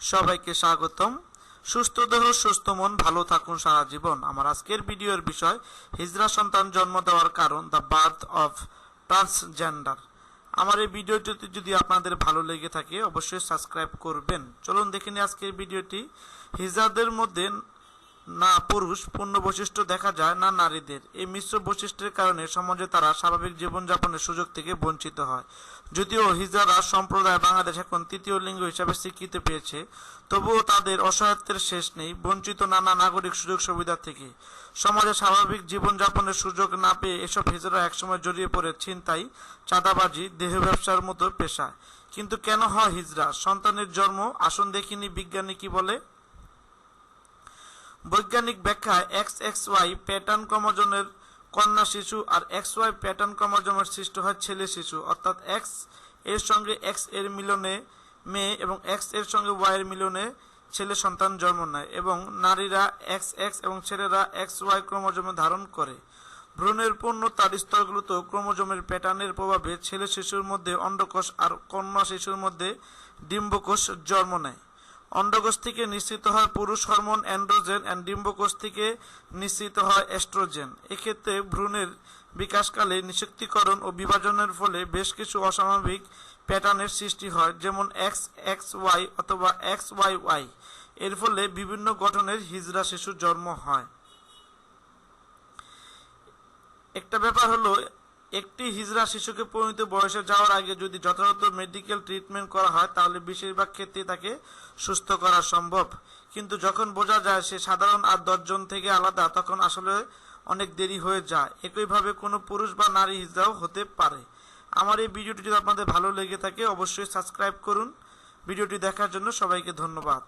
সবাইকে স্বাগতম। সুস্থ দেহ, সুস্থ মন, ভালো থাকুন সারা জীবন। আমার আজকের ভিডিওর বিষয়, হিজরা সন্তান জন্ম দেওয়ার কারণ দ্য বার্থ অফ ট্রান্সজেন্ডার আমার এই ভিডিওটি যদি আপনাদের ভালো লেগে থাকে, অবশ্যই সাবস্ক্রাইব করবেন। চলুন দেখে নিই আজকের ভিডিওটি। হিজরাদের মধ্যে না পুরুষ পূর্ণ বৈশিষ্ট্য দেখা যায় না নারীদের। এই মিশ্র বৈশিষ্ট্যের কারণে সমাজে তারা স্বাভাবিক জীবনযাপনের সুযোগ থেকে বঞ্চিত হয়। যদিও হিজড়া সম্প্রদায় বাংলাদেশ এখন তৃতীয় লিঙ্গ হিসাবে স্বীকৃতি পেয়েছে, তবুও তাদের অসহায়ত্বের শেষ নেই, বঞ্চিত নানা নাগরিক সুযোগ সুবিধা থেকে। সমাজে স্বাভাবিক জীবনযাপনের সুযোগ না পেয়ে এসব হিজড়া একসময় জড়িয়ে পড়ে ছিনতাই, চাঁদাবাজি, দেহ ব্যবসার মতো পেশা কিন্তু কেন হয় হিজড়া সন্তানের জন্ম আসন দেখিনি বিজ্ঞানী কি বলে? বৈজ্ঞানিক ব্যাখ্যায় এক্স এক্স ওয়াই প্যাটার্ন ক্রমজনের কন্যা শিশু আর এক্স ওয়াই প্যাটার্ন ক্রমজমের সৃষ্টি হয় ছেলে শিশু। অর্থাৎ এক্সের সঙ্গে এক্সের মিলনে মেয়ে এবং এক্সের সঙ্গে ওয়াই এর মিলনে ছেলে সন্তান জন্ম নেয় এবং নারীরা এক্স এক্স এবং ছেলেরা এক্স ওয়াই ক্রমজমে ধারণ করে। ভ্রূণের পূর্ণতার স্তরগুলোতে ক্রোমোজোমের প্যাটার্নের প্রভাবে ছেলে শিশুর মধ্যে অন্ডকোষ আর কন্যা শিশুর মধ্যে ডিম্বকোষ জন্ম নেয়। অন্ডকোষ থেকে নিঃসৃত হয় পুরুষ হরমোন, অ্যান্ড্রোজেন অ্যান্ড ডিম্বকোষ থেকে নিঃসৃত হয় এস্ট্রোজেন। এক্ষেত্রে ভ্রূণের বিকাশকালে নিষক্তিকরণ ও বিভাজনের ফলে বেশ কিছু অস্বাভাবিক প্যাটার্নের সৃষ্টি হয়, যেমন এক্স এক্স, ওয়াই অথবা এক্স, ওয়াই ওয়াই। এর ফলে বিভিন্ন গঠনের হিজড়া শিশুর জন্ম হয়। একটা ব্যাপার হলো একটি হিজড়া শিশুকে পরিণত বয়সে যাওয়ার আগে যদি যথাযথ মেডিকেল ট্রিটমেন্ট করা হয়, তাহলে বেশিরভাগ ক্ষেত্রে তাকে সুস্থ করা সম্ভব। কিন্তু যখন বোঝা যায় সে সাধারণ আর দশজন থেকে আলাদা, তখন আসলে অনেক দেরি হয়ে যায়। একইভাবে কোনো পুরুষ বা নারী হিজড়াও হতে পারে। আমার এই ভিডিওটি যদি আপনাদের ভালো লেগে থাকে, অবশ্যই সাবস্ক্রাইব করুন। ভিডিওটি দেখার জন্য সবাইকে ধন্যবাদ।